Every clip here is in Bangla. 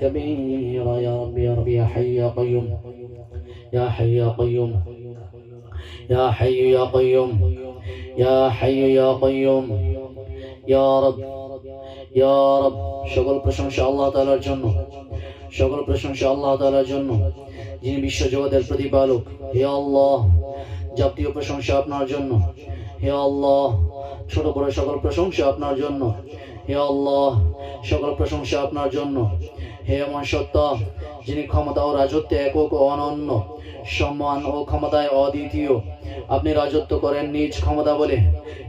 كبيرا يا رب يا رب يا حي يا قيوم يا حي يا قيوم يا حي يا قيوم يا حي يا قيوم يا رب يا رب সকল প্রশংসা আল্লাহ তাআলার জন্য সকল প্রশংসা আল্লাহ তাআলার জন্য যিনি বিশ্ব জগতের প্রতিপালক হে আল্লাহ জাতীয় প্রশংসা আপনার জন্য হে আল্লাহ ছোট বড় সকল প্রশংসা আপনার জন্য হে আল্লাহ সকল প্রশংসা আপনার জন্য হে এমন সত্তা যিনি ক্ষমতা ও রাজত্বে একক ও অনন্য, সম্মান ও ক্ষমতায় অদ্বিতীয়। আপনি রাজত্ব করেন নিজ ক্ষমতা বলে।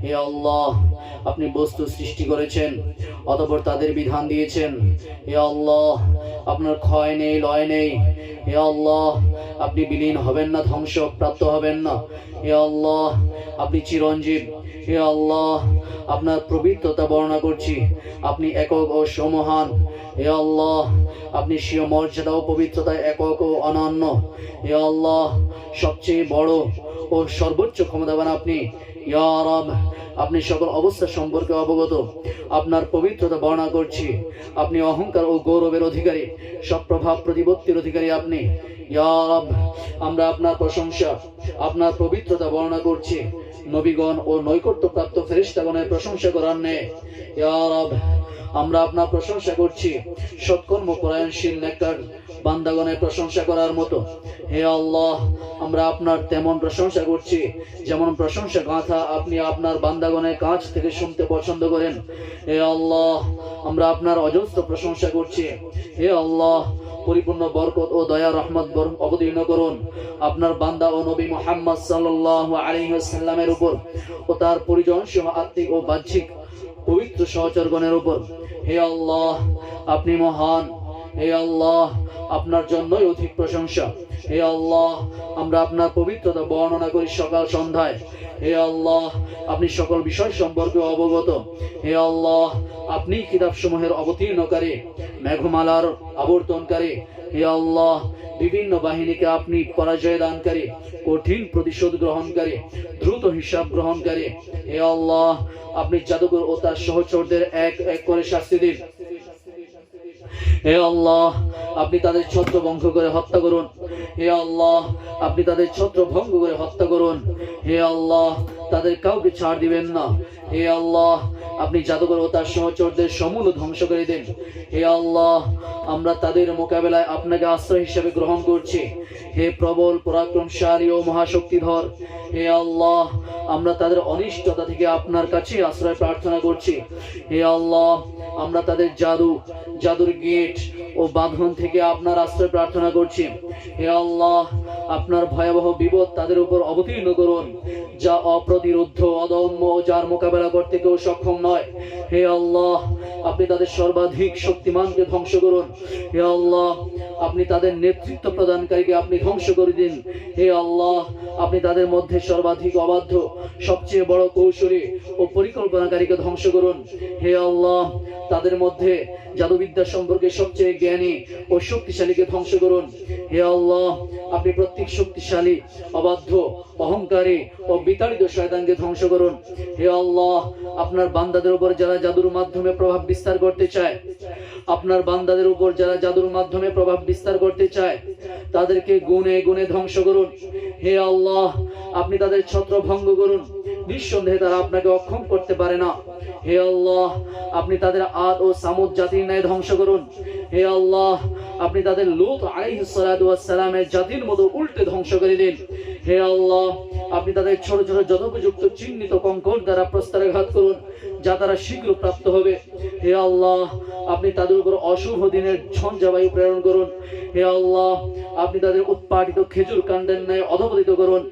হে আল্লাহ, আপনি বস্তু সৃষ্টি করেছেন, অতপর তাদের বিধান দিয়েছেন। হে আল্লাহ, আপনার ক্ষয় নেই, লয় নেই। হে আল্লাহ, আপনি বিলীন হবেন না ধ্বংস প্রাপ্ত হবেন না। হে আল্লাহ, আপনি চিরঞ্জীব। হে আল্লাহ, আপনার পবিত্রতা বর্ণনা করছি। আপনি একক ও সমহান। হে আল্লাহ, আপনি স্বীয় মর্যাদা ও পবিত্রতায় একক ও অনন্য। হে আল্লাহ, সবচেয়ে বড় ও সর্বোচ্চ ক্ষমতাবান আপনি। ইয়া রব, আপনি সকল অবস্থা সম্পর্কে অবগত। আপনার পবিত্রতা বর্ণনা করছি। আপনি অহংকার ও গৌরবের অধিকারী। সব প্রভাব প্রতিপত্তির অধিকারী আপনি। ইয়া রব, আমরা আপনার প্রশংসা, আপনার পবিত্রতা বর্ণনা করছি। নবীগণ ও নৈকট্যপ্রাপ্ত ফেরিস্তাগণের প্রশংসা করার নেই ইয়া রব আমরা আপনার প্রশংসা করছি। সৎকর্ম পরায়ণশীল নেককার বান্দাগণের প্রশংসা করার মতো। হে আল্লাহ, আমরা আপনার তেমন প্রশংসা করছি, যেমন প্রশংসা গাথা আপনি আপনার বান্দাগণের কাছ থেকে শুনতে পছন্দ করেন। হে আল্লাহ, আমরা আপনার অজস্র প্রশংসা করছি। হে আল্লাহ, পরিপূর্ণ বরকত ও দয়া, রহমত অবতীর্ণ করুন। আপনার বান্দা ও নবী মোহাম্মদ সাল্লাল্লাহু আলাইহি ওয়াসাল্লামের উপর ও তার পরিজন সহ আত্মিক ও বাহ্যিক পবিত্র সহচরগণের উপর। হে আল্লাহ, আপনি মহান। হে আল্লাহ, আপনার জন্যই অধিক প্রশংসা। হে আল্লাহ, আমরা আপনার পবিত্রতা বর্ণনা করি সকাল সন্ধ্যায়। হে আল্লাহ, আপনি সকল বিষয় সম্পর্কে অবগত। হে আল্লাহ, আপনি কিতাব সমূহের অবতীর্ণকারী, মেঘমালার আবর্তনকারী। হে আল্লাহ বিভিন্ন বাহিনীকে আপনি পরাজয় দানকারী কঠিন প্রতিশোধ গ্রহণকারী দ্রুত হিসাব গ্রহণকারী হে আল্লাহ, আপনি জাদুকর ও তার সহচরদের এক এক করে শাস্তি দিন। হে আল্লাহ, আপনি তাদের ছত্র ভঙ্গ করে হত্যা করুন। হে আল্লাহ, আপনি তাদের ছত্র ভঙ্গ করে হত্যা করুন। হে আল্লাহ তাদের কাউকে ছাড় দিবেন না। হে আল্লাহ, আপনি জাদুঘর ও তার সহচরদের সমূল ধ্বংস করে দেন। হে আল্লাহ, আমরা তাদের মোকাবেলায় আপনাকে আশ্রয় হিসেবে গ্রহণ করছি। হে প্রবল, পরাক্রমশালী ও মহাশক্তিধর, হে আল্লাহ, আমরা তাদের অনিষ্টতা থেকে আপনার কাছে আশ্রয় প্রার্থনা করছি। হে আল্লাহ আমরা তাদের জাদু, জাদুর গেট ও বাঁধন থেকে আপনার আশ্রয় প্রার্থনা করছি। হে আল্লাহ, আপনার ভয়াবহ বিপদ তাদের উপর অবতীর্ণ করুন, যা অপ্রতিরোধ, অদম্য যার মোকাবেলা করতে কেউ সক্ষম নয়। হে আল্লাহ, আপনি তাদের সর্বাধিক শক্তিমানকে ধ্বংস করুন। হে আল্লাহ, আপনি তাদের নেতৃত্ব প্রদানকারীকে আপনি ধ্বংস করে দিন। হে আল্লাহ, আপনি তাদের মধ্যে সর্বাধিক অবাধ্য, সবচেয়ে বড় কৌশলী ও পরিকল্পনাকারীকে ধ্বংস করুন। হে আল্লাহ তাদের মধ্যে জাদুবিদ্যা সম্পর্কে সবচেয়ে জ্ঞানী ও শক্তিশালীকে ধ্বংস করুন। হে আল্লাহ, আপনি প্রত্যেক শক্তিশালী, অবাধ্য, অহংকারী ও বিতাড়িত শয়তানকে ধ্বংস করুন। হে আল্লাহ, আপনার বান্দাদের উপর যারা জাদুর মাধ্যমে প্রভাব বিস্তার করতে চায়, আপনার বান্দাদের উপর যারা জাদুর মাধ্যমে প্রভাব বিস্তার করতে চায়, তাদেরকে গুণে গুণে ধ্বংস করুন। হে আল্লাহ, আপনি তাদের ছত্র ভঙ্গ করুন। নিঃসন্দেহে তারা আপনাকে অক্ষম করতে পারে না। হে আল্লাহ, আপনি তাদের আদ ও সামুদ জাতির ন্যায় ধ্বংস করুন। হে আল্লাহ, আপনি তাদের লুত আলাইসালামের জাতির মতো উল্টে ধ্বংস করে দিন। হে আল্লাহ, আপনি তাদের ছোট ছোট যথোপযুক্ত চিহ্নিত কঙ্কন দ্বারা প্রস্তারাঘাত করুন। যা তারা শীঘ্র প্রাপ্ত হবে। হে আল্লাহ, আপনি তাদের উপর অশুভ দিনের ঝঞ্ঝাবায়ু প্রেরণ করুন। হে আল্লাহ, আপনি তাদের উৎপাদিত খেজুর কাণ্ডের ন্যায় অধপতিত করুন।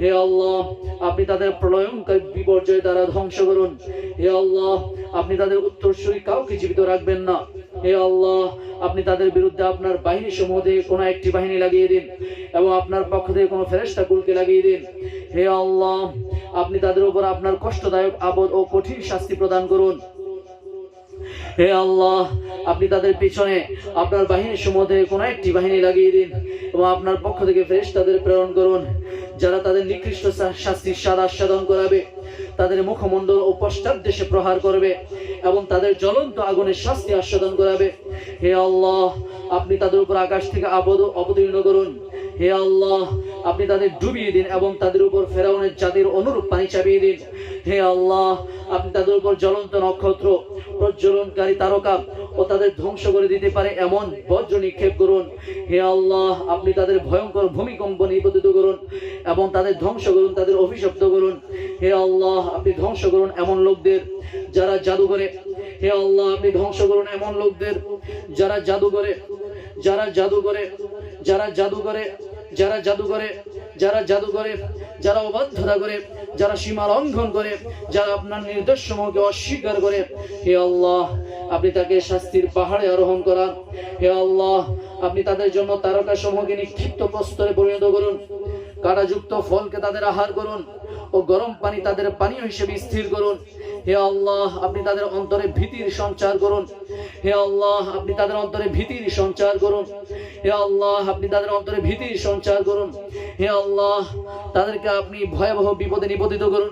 হে আল্লাহ, আপনি তাদের প্রলয়ঙ্কার বিপর্যয় দ্বারা ধ্বংস করুন। হে আল্লাহ, আপনি তাদের উত্তরসূরি কাউকে জীবিত রাখবেন না। হে আল্লাহ, আপনি তাদের বিরুদ্ধে আপনার বাহিনী সমূহ থেকে কোনো একটি বাহিনী লাগিয়ে দিন এবং আপনার পক্ষ থেকে কোনো ফেরেস্তা কুলকে লাগিয়ে দিন। হে আল্লাহ আপনি তাদের উপর আপনার কষ্টদায়ক আবদ ও কঠিন শাস্তি প্রদান করুন। হে আল্লাহ, আপনি তাদের পিছনে আপনার বাহিনীর সম্বন্ধে কোনো একটি বাহিনী লাগিয়ে দিন এবং আপনার পক্ষ থেকে ফ্রেশ তাদের প্রেরণ করুন, যারা তাদের নিকৃষ্ট শাস্তির স্বাদ আস্বাদন করাবে, তাদের মুখমণ্ডল ও পশ্চাৎ দেশে প্রহার করবে এবং তাদের জ্বলন্ত আগুনের শাস্তি আস্বাদন করাবে। হে আল্লাহ, আপনি তাদের উপর আকাশ থেকে আবদ অবতীর্ণ করুন। হে আল্লাহ, আপনি তাদের ডুবিয়ে দিন এবং তাদের উপর ফেরাউনের জাতির অনুরূপ পানি চাপিয়ে দিন। হে আল্লাহ, আপনি তাদের উপর জ্বলন্ত নক্ষত্র, প্রজ্বলনকারী তারকা ও তাদের ধ্বংস করে দিতে পারে এমন বজ্র নিক্ষেপ করুন। হে আল্লাহ, আপনি তাদের ভয়ঙ্কর ভূমিকম্প নিপতিত করুন এবং তাদের ধ্বংস করুন, তাদের অভিশপ্ত করুন। হে আল্লাহ, আপনি ধ্বংস করুন এমন লোকদের যারা জাদু করে। হে আল্লাহ, আপনি ধ্বংস করুন এমন লোকদের যারা জাদু করে, যারা জাদু করে, যারা জাদু করে। যারা জাদু করে, যারা জাদু করে, যারা অবাধ্যতা করে, যারা সীমা লঙ্ঘন করে, যারা আপনার নির্দেশ সমূহকে অস্বীকার করে, হে আল্লাহ, আপনি তাকে শাস্তির পাহাড়ে আরোহণ করান। হে আল্লাহ, আপনি তাদের জন্য তারকা সমূহকে নিক্ষিপ্ত প্রস্তরে পরিণত করুন। কাঁটাযুক্ত ফলকে তাদের আহার করুন ও গরম পানি তাদের পানীয় হিসেবে স্থির করুন। হে আল্লাহ, আপনি তাদের অন্তরে ভীতির সঞ্চার করুন। হে আল্লাহ, আপনি তাদের অন্তরে ভীতির সঞ্চার করুন। হে আল্লাহ, আপনি তাদের অন্তরে ভীতির সঞ্চার করুন। হে আল্লাহ, তাদেরকে আপনি ভয়াবহ বিপদে নিপতিত করুন।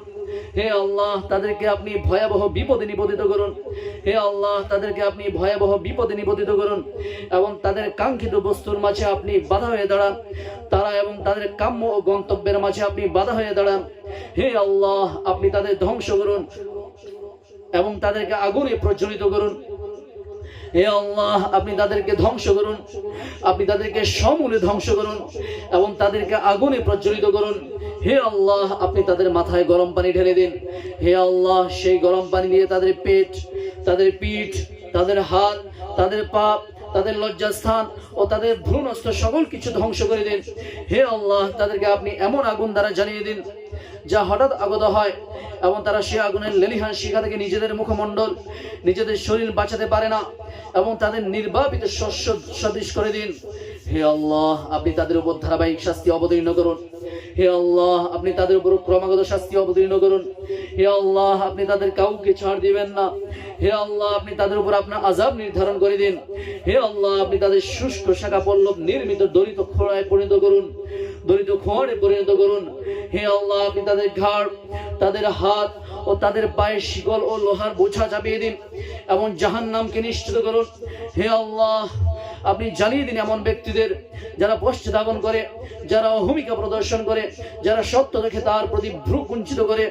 হে আল্লাহ, তাদেরকে আপনি ভয়াবহ বিপদে নিবেদিত করুন। হে আল্লাহ, তাদেরকে আপনি ভয়াবহ বিপদে নিবেদিত করুন এবং তাদের কাঙ্ক্ষিত বস্তুর মাঝে আপনি বাধা হয়ে দাঁড়ান। তারা এবং তাদের কাম্য ও গন্তব্যের মাঝে আপনি বাধা হয়ে দাঁড়ান। হে আল্লাহ, আপনি তাদের ধ্বংস করুন এবং তাদেরকে আগুনে প্রজ্বলিত করুন। হে আল্লাহ, আপনি তাদেরকে ধ্বংস করুন। আপনি তাদেরকে সমূলে ধ্বংস করুন এবং তাদেরকে আগুনে প্রজ্বলিত করুন। হে আল্লাহ, আপনি তাদের মাথায় গরম পানি ঢেলে দিন। হে আল্লাহ, সেই গরম পানি দিয়ে তাদের পেট, তাদের পিঠ, তাদের হাত, তাদের পা, তাদের লজ্জাস্থান ও তাদের ভ্রূণস্থ সকল কিছু ধ্বংস করে দিন। হে আল্লাহ, তাদেরকে আপনি এমন আগুন দ্বারা জ্বালিয়ে দিন যা হঠাৎ আগত হয় এবং তারা সে আগুনের লেলিহান শিখা থেকে নিজেদের মুখমণ্ডল, নিজেদের শরীর বাঁচাতে পারে না এবং তাদের নির্বাপিত শস্য সদৃশ করে দিন। হে আল্লাহ, আপনি তাদের উপর ধারাবাহিক শাস্তি অবতীর্ণ করুন। হে আল্লাহ, আপনি তাদের উপর ক্রমাগত শাস্তি অবতীর্ণ করুন। হে আল্লাহ, আপনি তাদের কাউকে ছাড় দিবেন না। হে আল্লাহ, আপনি তাদের উপর আপনার আজাব নির্ধারণ করে দিন। হে আল্লাহ, আপনি তাদের শুষ্ক শাখা পল্লব নির্মিত দরিত খোড়ায় পরিণত করুন। দরিদ্র খোঁড়ে পরিণত করুন। হে আল্লাহ, আপনি তাদের ঘাড়, তাদের হাত ও তাদের পায়ে শিকল ও লোহার বোঝা চাপিয়ে দিন এবং জাহান নামকে নিশ্চিত করুন। হে আল্লাহ, আপনি জানিয়ে দিন এমন ব্যক্তিদের যারা পশ্চাদাপন করে, যারা অভূমিকা প্রদর্শন করে, যারা সত্য দেখে তার প্রতি ভ্রু কুঞ্চিত করে,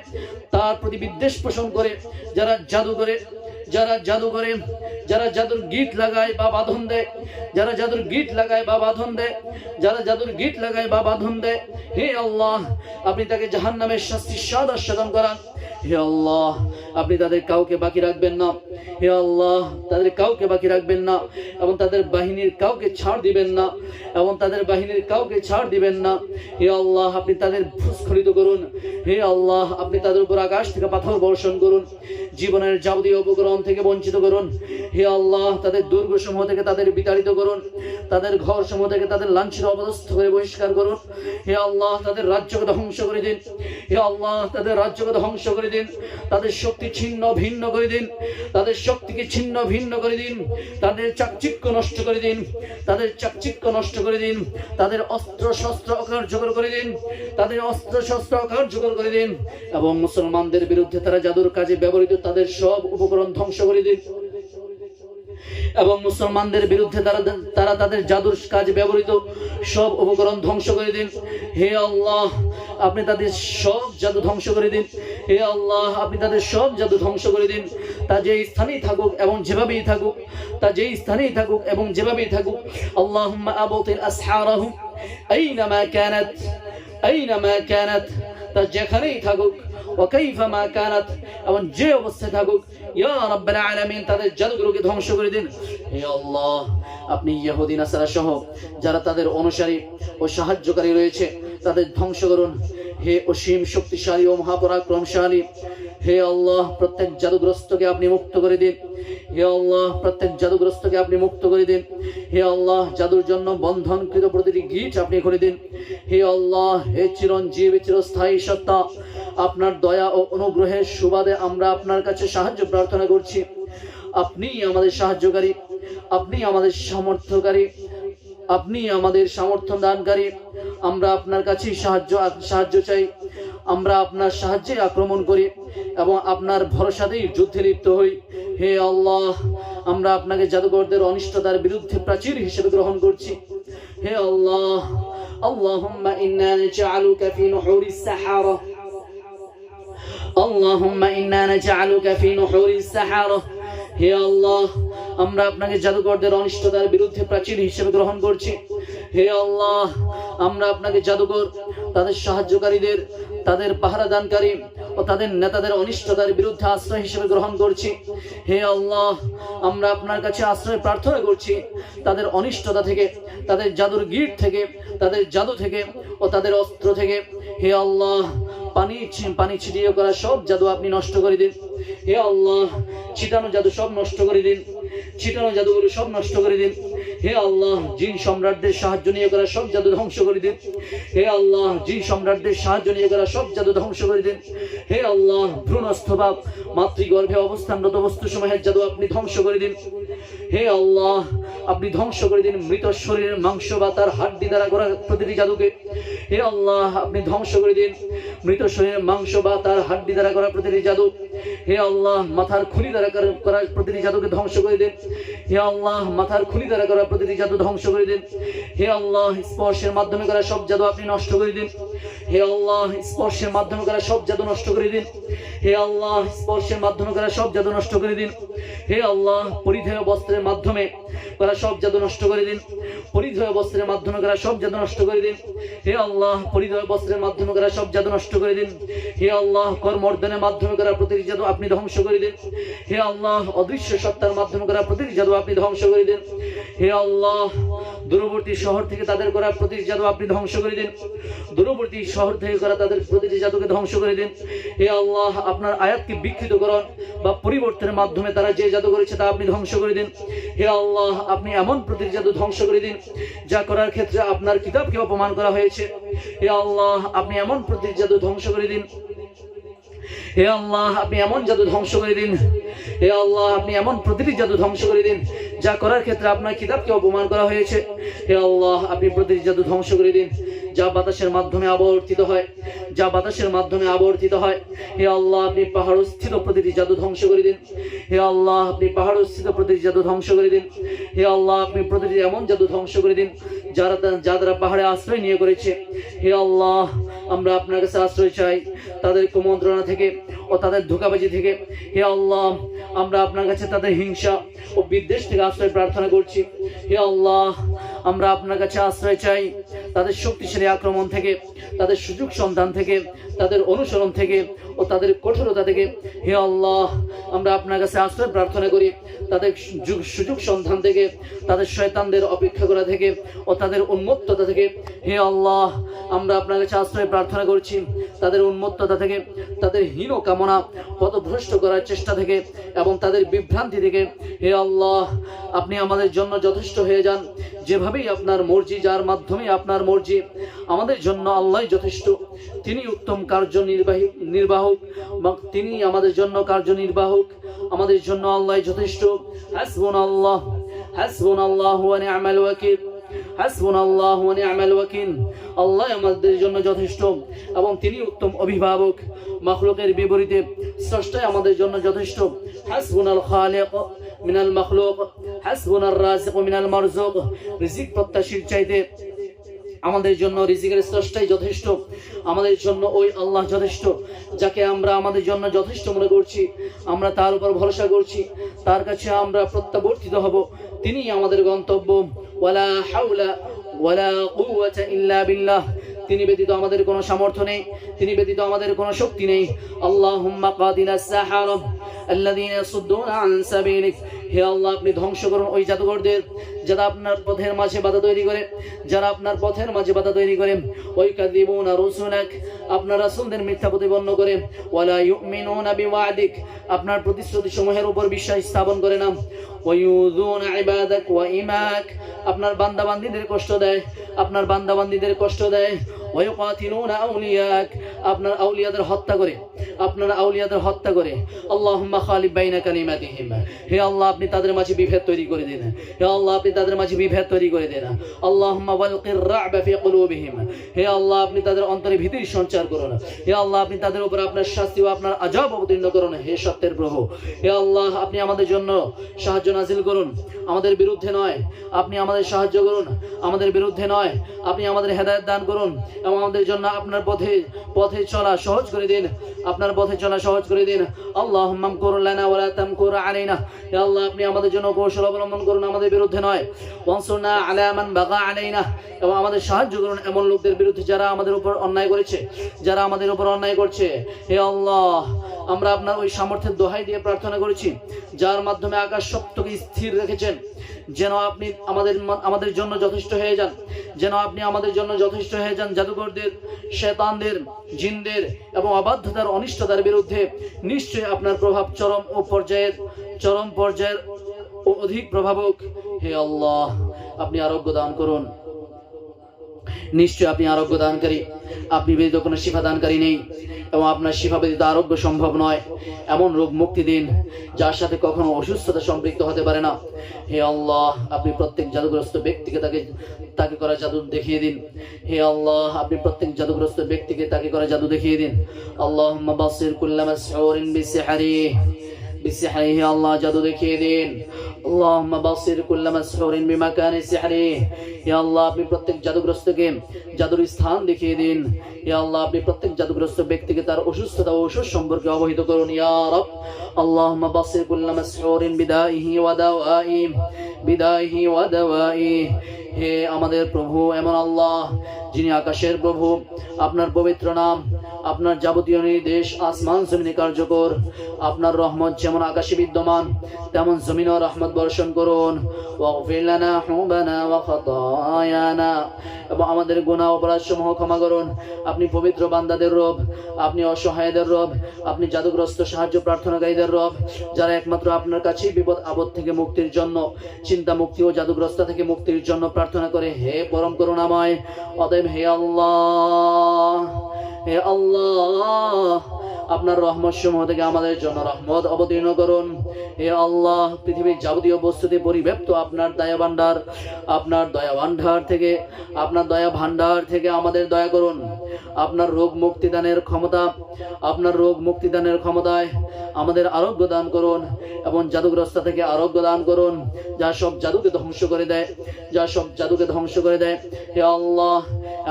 তার প্রতি বিদ্বেষ পোষণ করে, যারা জাদু করে যারা জাদু করে, যারা জাদুর গীত লাগায় বা বাঁধন দেয় যারা জাদুর গীত লাগায় বা বাঁধন দেয় যারা জাদুর গীত লাগায় বা বাঁধন দেয় হে আল্লাহ, আপনি তাকে জাহান নামের শাস্তি স্বাদ আস্বাদন করান। হে আল্লাহ, আপনি তাদের কাউকে বাকি রাখবেন না। হে আল্লাহ, তাদের কাউকে বাকি রাখবেন না এবং তাদের বাহিনীর কাউকে ছাড় দিবেন না এবং তাদের বাহিনীর কাউকে ছাড় দিবেন না। হে আল্লাহ, আপনি তাদের ভূস্খলিত করুন। হে আল্লাহ, আপনি তাদের উপর আকাশ থেকে পাথর বর্ষণ করুন। জীবনের যাবতীয় উপকরণ থেকে বঞ্চিত করুন। হে আল্লাহ, তাদের দুর্গ সমূহ থেকে তাদের বিতাড়িত করুন। তাদের ঘর সমূহ থেকে তাদের লাঞ্ছিত অবস্থ করে বহিষ্কার করুন। হে আল্লাহ, তাদের রাজ্যকে ধ্বংস করে দিন। হে আল্লাহ, তাদের রাজ্যকে ধ্বংস করে দিন। তাদের শক্তি ছিন্ন ভিন্ন করে দিন। তাদের শক্তিকে ছিন্ন ভিন্ন করে দিন। তাদের চাকচিক্য নষ্ট করে দিন। তাদের চাকচিক্য নষ্ট করে দিন। তাদের অস্ত্র, শস্ত্র অকার্যকর করে দিন। তাদের অস্ত্র, শস্ত্র অকার্যকর করে দিন। এবং মুসলমানদের বিরুদ্ধে তারা জাদুর কাজে ব্যবহৃত তাদের সব উপকরণ ধ্বংস করে দিন। এবং মুসলমানদের বিরুদ্ধে তারা তারা তাদের জাদুর কাজে ব্যবহৃত সব উপকরণ ধ্বংস করে দিন। হে আল্লাহ, আপনি তাদের সব জাদু ধ্বংস করে দিন। হে আল্লাহ, আপনি তাদের সব জাদু ধ্বংস করে দিন। তা যেই স্থানেই থাকুক এবং যেভাবেই থাকুক, তা যেই স্থানেই থাকুক এবং যেভাবেই থাকুক আল্লাহ আবতিল আসহারাহুম। আইনামা কানাত আইনামা কানাত। তা যেখানেই থাকুক যে অবস্থায় থাকুক তাদের জাদুগুলোকে ধ্বংস করে দিন। হে আপনি সহ যারা তাদের অনুসারী ও সাহায্যকারী রয়েছে, তাদের ধ্বংস করুন। হে অসীম শক্তিশালী ও মহাপরাক্রমশালী, হে আল্লাহ, প্রত্যেক জাদুগ্রস্তকে আপনি মুক্ত করে দিন। হে আল্লাহ, প্রত্যেক জাদুগ্রস্তকে আপনি মুক্ত করে দিন। হে আল্লাহ, জাদুর জন্য বন্ধনকৃত প্রতিটি গিট আপনি করে দিন। হে আল্লাহ, হে চিরঞ্জীব, চিরস্থায়ী সত্তা আপনার দয়া ও অনুগ্রহের সুবাদে আমরা আপনার কাছে সাহায্য প্রার্থনা করছি আপনি আমাদের সাহায্যকারী আপনি আমাদের সমর্থকারী আপনি আমাদের সমর্থন দানকারী আমরা আপনার কাছেই সাহায্য সাহায্য চাই আমরা আপনার সাহায্যে আক্রমণ করি এবং আপনার ভরসাতেই যুদ্ধে লিপ্ত হই হে আল্লাহ আমরা আপনাকে জাদুকরদের অনিষ্টতার বিরুদ্ধে প্রাচীর হিসেবে গ্রহণ করছি হে আল্লাহ اللهم إنا نجعلك في نحور السحرة اللهم إنا نجعلك في نحور السحرة হে আল্লাহ আমরা আপনাকে জাদুকরদের অনিষ্টতার বিরুদ্ধে প্রাচীর হিসেবে গ্রহণ করছি হে আল্লাহ আমরা আপনাকে জাদুকর তাদের সাহায্যকারীদের তাদের পাহারাদানকারী ও তাদের নেতাদের অনিষ্টতার বিরুদ্ধে আশ্রয় হিসেবে গ্রহণ করছি হে আল্লাহ আমরা আপনার কাছে আশ্রয় প্রার্থনা করছি তাদের অনিষ্টতা থেকে তাদের জাদুর গিট থেকে তাদের জাদু থেকে ও তাদের অস্ত্র থেকে হে আল্লাহ পানি পানি ছিটিয়ে করা সব জাদু আপনি নষ্ট করে দিন। হে আল্লাহ, ছিটানো জাদু সব নষ্ট করে দিন। ছিটানো জাদুগুলো সব নষ্ট করে দিন। হে আল্লাহ, জিন সম্রাটদের সাহায্য নিয়ে করা সব জাদু ধ্বংস করে দিন। হে আল্লাহ, জিন সম্রাটদের সাহায্য নিয়ে করা সব জাদু ধ্বংস করে দিন। হে আল্লাহ, ভ্রূণস্থ বা মাতৃগর্ভে অবস্থানরত বস্তু সমূহের জাদু আপনি ধ্বংস করে দিন। হে আল্লাহ, আপনি ধ্বংস করে দিন মৃত শরীরের মাংস বা তার হাড্ডি দ্বারা করা প্রতিটি জাদুকে। হে আল্লাহ, আপনি ধ্বংস করে দিন মৃত শরীরের মাংস বা তার হাড্ডি দ্বারা করা প্রতিটি জাদু। হে আল্লাহ, মাথার খুলি দ্বারা করা প্রতিটি জাদুকে ধ্বংস করে দিন। হে আল্লাহ, মাথার খুলি দ্বারা করা প্রতিটি জাদু ধ্বংস করে দিন। হে আল্লাহ, স্পর্শের মাধ্যমে করা সব জাদু আপনি নষ্ট করে দিন। হে আল্লাহ, স্পর্শের মাধ্যমে করা সব জাদু নষ্ট করে দিন। হে আল্লাহ, স্পর্শের মাধ্যমে করা সব জাদু নষ্ট করে দিন। হে আল্লাহ, পরিধেয় বস্ত্রের মাধ্যমে করা সব জাদু নষ্ট করে দিন। পরিধেয় বস্ত্রের মাধ্যমে করা সব জাদু নষ্ট করে দিন। হে আল্লাহ, পরিধেয় বস্ত্রের মাধ্যমে করা সব জাদু নষ্ট করে দিন। হে আল্লাহ, কর্মর্দনের মাধ্যমে করা প্রতিটি জাদু আপনি ধ্বংস করে দিন। হে আল্লাহ, অদৃশ্য সত্তার মাধ্যমে করা প্রতিটি জাদু আপনি ধ্বংস করে দিন। হে আল্লাহ, দূরবর্তী শহর থেকে তাদের করা প্রতিটি জাদু আপনি ধ্বংস করে দিন। দূরবর্তী শহর থেকে করা তাদের প্রতিটি জাদুকে ধ্বংস করে দিন। হে আল্লাহ, আপনার আয়াতকে বিকৃত করুন বা পরিবর্তনের মাধ্যমে তারা যে জাদু করেছে তা আপনি ধ্বংস করে দিন। হে আল্লাহ আপনি এমন প্রতিটি ধ্বংস করে দিন। যা করার ক্ষেত্রে আপনার কিতাবকে অপমান করা হয়েছে। আল্লাহ, আপনি এমন প্রতিটি ধ্বংস করে দিন। হে আল্লাহ, আপনি এমন জাদু ধ্বংস করে দিন। হে আল্লাহ, আপনি এমন প্রতিটি জাদু ধ্বংস করে দিন, যা করার ক্ষেত্রে আপনার কিতাবকে অপমান করা হয়েছে। হে আল্লাহ, আপনি প্রতিটি জাদু ধ্বংস করে দিন, যা বাতাসের মাধ্যমে আবর্তিত হয়, যা বাতাসের মাধ্যমে আবর্তিত হয়। হে আল্লাহ, আপনি পাহাড়স্থিত প্রতিটি জাদু ধ্বংস করে দিন। হে আল্লাহ, আপনি পাহাড়স্থিত প্রতিটি জাদু ধ্বংস করে দিন। হে আল্লাহ, আপনি প্রতিটি এমন জাদু ধ্বংস করে দিন, যারা যারা পাহাড়ে আশ্রয় নিয়ে করেছে। হে আল্লাহ আমরা আপনার কাছে আশ্রয় চাই তাদের কুমন্ত্রণা থেকে ও তাদের ধোকাবাজি থেকে। হে আল্লাহ, আমরা আপনার কাছে তাদের হিংসা ও বিদ্বেষ থেকে আশ্রয় প্রার্থনা করছি। হে আল্লাহ, আমরা আপনার কাছে আশ্রয় চাই তাদের শক্তিশালী আক্রমণ থেকে, তাদের সুযোগ সন্ধান থেকে, তাদের অনুসরণ থেকে ও তাদের কঠোরতা থেকে হে আল্লাহ, আমরা আপনার কাছে আশ্রয় প্রার্থনা করি। তাদের সুযোগ- সন্ধান থেকে, তাদের শয়তানদের অপেক্ষা করা থেকে ও তাদের উন্মত্ততা থেকে হে আল্লাহ, আমরা আপনার কাছে আশ্রয় প্রার্থনা করছি। তাদের উন্মত্ততা থেকে, তাদের হীন কামনা পথভ্রষ্ট করার চেষ্টা থেকে এবং তাদের বিভ্রান্তি থেকে হে আল্লাহ, আপনি আমাদের জন্য যথেষ্ট হয়ে যান। যেভাবেই আপনার মর্জি, যার মাধ্যমে আপনার মর্জি, আমাদের জন্য আল্লাহ যথেষ্ট। তিনি উত্তম কার্যনির্বাহী, নির্বাহক তিনি আমাদের জন্য কার্যনির্বাহক, আমাদের জন্য আল্লাহ যথেষ্ট। হাসবুন আল্লাহ হাসবুন আল্লাহ নি'মাল ওয়াকিল হাসবুন আল্লাহ নি'মাল ওয়াকিল। আল্লাহ আমাদের জন্য যথেষ্ট এবং তিনি উত্তম অভিভাবক, মাখলুকের বিপরীতে স্রষ্টাই আমাদের জন্য যথেষ্ট। হাসবুনাল খালিক মিনাল মাখলুক হাসবুনার রাজিক মিনাল মারজুক রিজিক প্রত্যাশীর চাইতে আমাদের জন্য রিজিকের স্রষ্টাই যথেষ্ট আমাদের জন্য ওই আল্লাহ যথেষ্ট যাকে আমরা আমাদের জন্য যথেষ্ট মনে করছি আমরা তার উপর ভরসা করছি তার কাছে আমরা প্রত্যাবর্তিত হব তিনি আমাদের গন্তব্য ওয়ালা হাওলা ওয়ালা কুওয়াতা ইল্লা বিল্লাহ তিনি ব্যতীত আমাদের কোনো সামর্থ্য নেই তিনি ব্যতীত আমাদের কোনো শক্তি নেই আল্লাহুম্মা কাদিলাস সাহারা الذين يصدون عن سبيلك হে আল্লাহ, আপনি ধ্বংস করুন ওই জাদুঘরদের যারা আপনার পথের মাঝে বাধা তৈরি করে, যারা আপনার পথের মাঝে বাধা তৈরি করে। ওই কাদিবুনা রসুলাক, আপনার রাসূলদের মিথ্যা প্রতিপন্ন করে। ওয়ালা ইউমিনুনা বিওয়াদিক, আপনার প্রতিশ্রুতি সমূহের উপর বিশ্বাস স্থাপন করে না। ওয়ায়ুযুন ইবাদাক ওয়া ইমাক, আপনার বান্দাবান্দীদের কষ্ট দেয়, আপনার বান্দাবান্দীদের কষ্ট দেয়। আপনার আউলিয়াদের হত্যা করে। আপনার আউলিয়াদের হত্যা করে। আল্লাহুম্মা খালিব বাইনা কালিমাতিহিম হে আল্লাহ, আপনি তাদের মাঝে বিভেদ তৈরি করে দিন। হে আল্লাহ, আপনি তাদের মাঝে বিভেদ তৈরি করে দেন। কুলুবিহিম। হে আল্লাহ, আপনি তাদের অন্তরে ভীতির সঞ্চার করুন। হে আল্লাহ, আপনি তাদের উপর আপনার শাস্তি ও আপনার আযাব অবতীর্ণ করুন। হে সত্যের প্রভু। হে আল্লাহ, আপনি আমাদের জন্য সাহায্য নাজিল করুন। আমাদের বিরুদ্ধে নয়। আপনি আমাদের সাহায্য করুন। আমাদের বিরুদ্ধে নয়। আপনি আমাদের হেদায়ত দান করুন এবং আমাদের জন্য আপনার পথে পথে চলা সহজ করে দিন। আপনার পথে চলা সহজ করে দিন। আল্লাহ হে আল্লাহ, আপনি আমাদের জন্য কৌশল অবলম্বন করুন, আমাদের বিরুদ্ধে নয়। এবং আমাদের সাহায্য করুন এমন লোকদের বিরুদ্ধে যারা আমাদের উপর অন্যায় করেছে, যারা আমাদের উপর অন্যায় করছে। হে আল্লাহ, আমরা আপনার ওই সামর্থ্যের দোহাই দিয়ে প্রার্থনা করেছি, যার মাধ্যমে আকাশ সত্যকে স্থির রেখেছেন। যেন আপনি আমাদের আমাদের জন্য যথেষ্ট হয়ে যান। যেন আপনি আমাদের জন্য যথেষ্ট হয়ে যান জাদুঘরদের শেতানদের জিনদের এবং অবাধ্যতার, অনিষ্টতার বিরুদ্ধে। নিশ্চয়ই আপনার প্রভাব চরম ও পর্যায়ের, চরম পর্যায়ের অধিক প্রভাবক। হে আল্লাহ, আপনি আরোগ্য দান করুন। নিশ্চয় আপনি আরোগ্য দানকারী। আপনি ব্যতীত কোনো শিফা দানকারী নেই এবং আপনার শিফা ব্যতীত আরোগ্য সম্ভব নয়। এমন রোগ মুক্তি দিন, যার সাথে কখনো অসুস্থতা সম্পৃক্ত হতে পারে না। হে আল্লাহ, আপনি প্রত্যেক জাদুগ্রস্ত ব্যক্তিকে তাকে তাকে করা জাদু দেখিয়ে দিন। হে আল্লাহ, আপনি প্রত্যেক জাদুগ্রস্ত ব্যক্তিকে তাকে করা জাদু দেখিয়ে দিন। আল্লাহ বাসির কুল্লাম বিসিহারি বিসিহারি হে আল্লাহ জাদু দেখিয়ে দিন। اللهم بصير كل مسحور بمكان কানা يا الله আপনি প্রত্যেক জাদুগ্রস্তকে জাদুর স্থান দেখিয়ে দিন। ইয়া আল্লাহ, আপনি প্রত্যেক জাদুগ্রস্ত ব্যক্তিকে তার অসুস্থতা ও অসুস্থ সম্পর্কে অবহিত করুন। ইয়া রব اللهم بصير كل مسحور بدائه ودوائه بدائه ودوائه হে আমাদের প্রভু, এমন আল্লাহ যিনি আকাশের প্রভু, আপনার পবিত্র নাম, আপনার যাবতীয় নির্দেশ আসমান জমিনে কার্যকর। আপনার রহমত যেমন আকাশে বিদ্যমান, তেমন জমিনও রহমত বর্ষণ করুন। এবং আমাদের গুনাহ অপরাধ সমূহ ক্ষমা করুন। আপনি পবিত্র বান্দাদের রব, আপনি অসহায়দের রব, আপনি জাদুগ্রস্ত সাহায্য প্রার্থনাকারীদের রব, যারা একমাত্র আপনার কাছেই বিপদ, আপদ থেকে মুক্তির জন্য, চিন্তা মুক্তি ও জাদুগ্রস্ত থেকে মুক্তির জন্য প্রার্থনা করে। হে পরম করুণাময়, অতএব হে আল্লাহ হে আল্লাহ আপনার রহমত সমূহ থেকে আমাদের জন্য রহমত অবতীর্ণ করুন। এ আল্লাহ, পৃথিবীর যাবতীয় বস্তুতে পরিব্যাপ্ত আপনার দয়া ভান্ডার আপনার দয়া ভান্ডার থেকে, আপনার দয়া ভান্ডার থেকে আমাদের দয়া করুন। আপনার রোগ মুক্তিদানের ক্ষমতা, আপনার রোগ মুক্তিদানের ক্ষমতায় আমাদের আরোগ্য দান করুন এবং জাদুগ্রস্ত থেকে আরোগ্য দান করুন। যা সব জাদুকে ধ্বংস করে দেয়, যা সব জাদুকে ধ্বংস করে দেয়। হে আল্লাহ,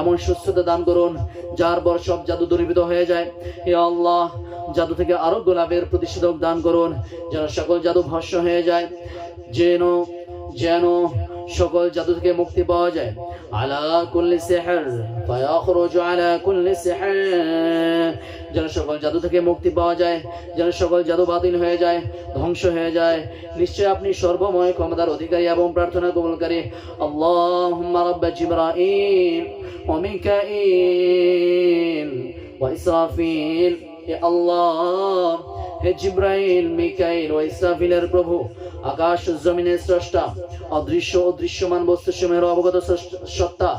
এমন সুস্থতা দান করুন, যার পর সব জাদু দূরীভূত হয়ে যায়। হে আল্লাহ, জাদু থেকে আরোগ্য লাভের প্রতিষেধক দান করুন, যেন সকল জাদু ভস্য হয়ে যায়। যেন যেন সকল জাদু থেকে মুক্তি পাওয়া যায়। আলা কুল্লি সিহর, ফায়াখরুজু আলা কুল্লি সিহর। যেন সকল জাদু থেকে মুক্তি পাওয়া যায়, যেন সকল জাদু বাতিল হয়ে যায়, ধ্বংস হয়ে যায়। নিশ্চয় আপনি সর্বময় ক্ষমতার অধিকারী এবং প্রার্থনা কবুলকারী। আল্লাহুম্মা রাব্বা জিবরাইল ওয়া মিকাইল ওয়া ইসরাফিল। হে আল্লাহ হে জিব্রাইল, মিকাইল ও ইসরাফিলের প্রভু, আকাশ জমিনের স্রষ্টা, অদৃশ্য ও দৃশ্যমান বস্তু সমূহের অবগত সত্তা,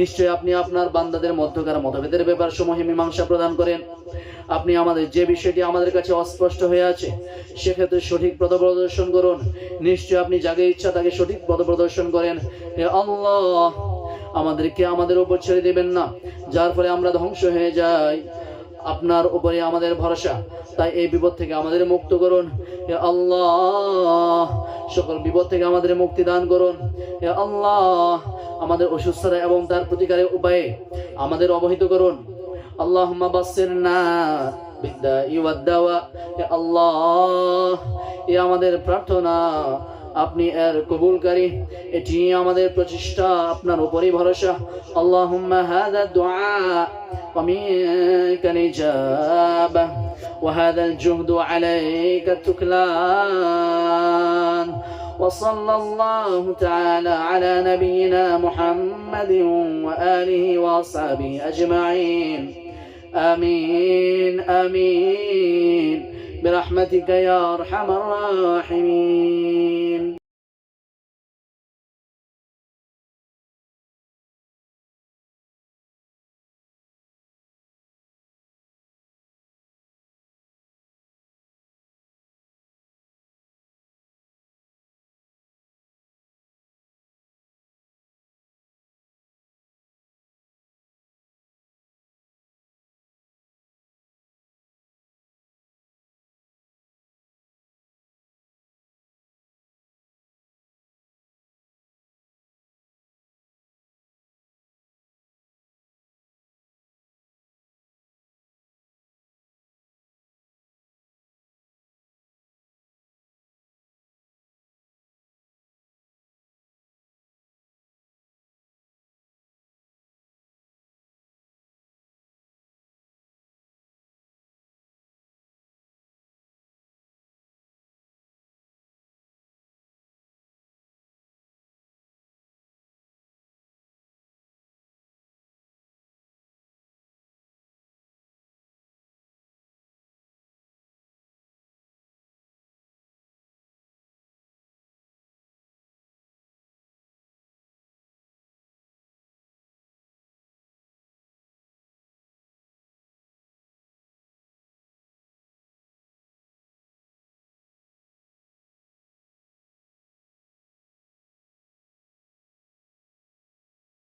নিশ্চয় আপনি আপনার বান্দাদের মধ্যকার মতভেদের ব্যাপার সমূহে মীমাংসা প্রদান করেন। আপনি আমাদের যে বিষয়টি আমাদের কাছে অস্পষ্ট হয়ে আছে, সেক্ষেত্রে সঠিক পথ প্রদর্শন করুন। নিশ্চয় আপনি যাকে ইচ্ছা তাকে সঠিক পথ প্রদর্শন করেন। হে আল্লাহ, আমাদেরকে আমাদের উপর ছেড়ে দেবেন না, যার ফলে আমরা ধ্বংস হয়ে যাই। আপনার উপরে আমাদের ভরসা। তাই এই বিপদ থেকে আমাদের মুক্ত করুন। হে আল্লাহ, সকল বিপদ থেকে আমাদের মুক্তি দান করুন। হে আল্লাহ, আমাদের অসুস্থতা এবং তার প্রতিকারের উপায়ে আমাদের অবহিত করুন। আল্লাহুম্মা বাসসিরনা বিদ্দাই ওয়াদ-দাওয়া। হে আল্লাহ, এ আমাদের প্রার্থনা আপনি এর কবুলকারী এটি আমাদের প্রচেষ্টা আপনার উপরই ভরসা আল্লাহুম্মা হাযা দুআ ومنك الإجابة وهذا الجهد عليك التكلان وصلى الله تعالى على نبينا محمد وآله وأصحابه أجمعين آمين آمين برحمتك يا أرحم الراحمين